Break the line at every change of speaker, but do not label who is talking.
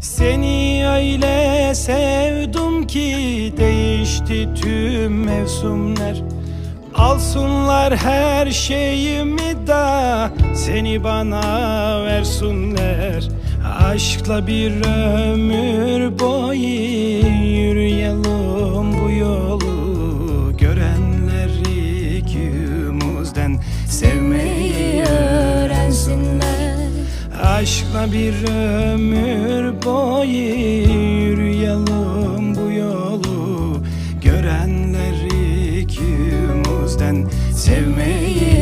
Seni öyle sevdim ki değişti tüm mevsimler. Alsınlar her şeyimi da seni bana versinler. Aşkla bir ömür boyu yürüyelim bu yolu. Görenler ikimizden sevmeyi öğrensinler. Aşkla bir ömür havayı Yürüyelim bu yolu. Görenler ikimizden sevmeyi